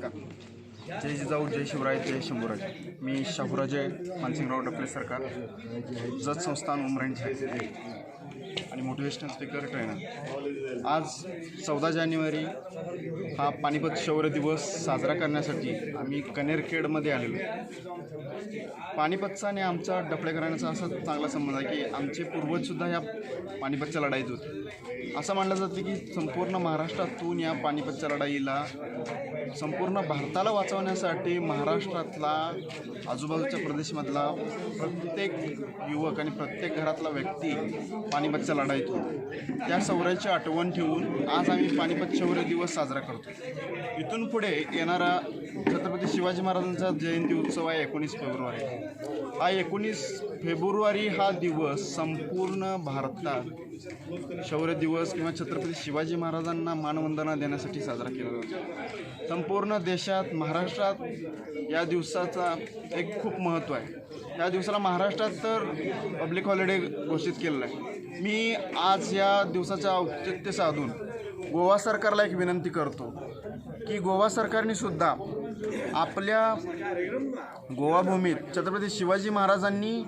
नमस्कार. जय जिजाऊ जय शिवराय जय शंभूराज. मी शाहूराजे मानसिंगराव डपले सरकार. जत संस्थान उमरांचे आणि मोटिवेशनल स्पीकर ट्रेनर. आज चौदा जानेवारी हा पानिपत शौर्य दिवस साजरा करण्यासाठी आम्ही कनेरखेडमध्ये आलेलो पानिपतचा आणि आमचा डफळेकरांचा असा चांगला संबंध आहे की आमचे पूर्वजसुद्धा या पानिपतच्या लढाईत होते. असं मानलं जातं की संपूर्ण महाराष्ट्रातून या पानिपतच्या लढाईला संपूर्ण भारताला वाचवण्यासाठी महाराष्ट्रातला आजूबाजूच्या प्रदेशमधला प्रत्येक युवक आणि प्रत्येक घरातला व्यक्ती पानिपतचा लढाई होतो त्या शौर्याची आठवण ठेवून आज आम्ही पानिपत शौर्य दिवस साजरा करतो इथून पुढे येणारा छत्रपती शिवाजी महाराजांचा जयंती उत्सव आहे एकोणीस फेब्रुवारी. हा एकोणीस फेब्रुवारी हा दिवस संपूर्ण भारतात शौर्य दिवस किंवा छत्रपती शिवाजी महाराजांना मानवंदना देण्यासाठी साजरा केला जातो. संपूर्ण देशात महाराष्ट्रात या दिवसाचा एक खूप महत्त्व आहे. या दिवसाला महाराष्ट्रात तर पब्लिक हॉलिडे घोषित केलेलं आहे. मी आज या दिवसाचा औचित्य साधून गोवा सरकारला एक विनंती करतो की गोवा सरकारने सुद्धा आपल्या गोवा भूमीत छत्रपती शिवाजी महाराजांनी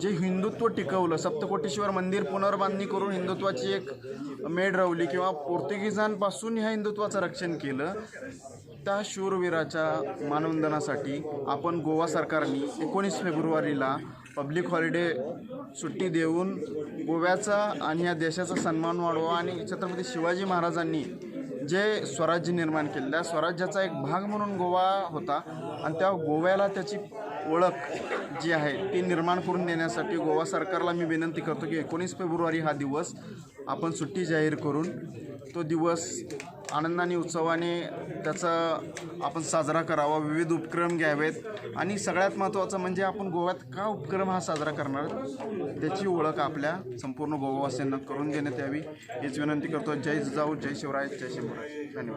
जे हिंदुत्व टिकवलं सप्तकोटेश्वर मंदिर पुनर्बांधणी करून हिंदुत्वाची एक मेढ रवली किंवा पोर्तुगीजांपासून ह्या हिंदुत्वाचं रक्षण केलं त्या शूरवीराच्या मानवंदनासाठी आपण गोवा सरकारने एकोणीस फेब्रुवारीला पब्लिक हॉलिडे सुट्टी देऊन गोव्याचा आणि या देशाचा सन्मान वाढवा आणि छत्रपती शिवाजी महाराजांनी जे स्वराज्य निर्माण केलं त्या स्वराज्याचा एक भाग म्हणून गोवा होता आणि त्या गोव्याला त्याची ओळख जी आहे ती निर्माण करून देण्यासाठी गोवा सरकारला मी विनंती करतो की एकोणीस फेब्रुवारी हा दिवस आपण सुट्टी जाहीर करून तो दिवस आनंदाने उत्सवाने त्याचा आपण साजरा करावा विविध उपक्रम घ्यावेत. आणि सगळ्यात महत्त्वाचं म्हणजे आपण गोव्यात का उपक्रम हा साजरा करणार? त्याची ओळख आपल्या संपूर्ण गोवावासियांना करून देण्यात यावी हीच विनंती करतो. जय जाऊ जय शिवराय जय शिवराय. धन्यवाद.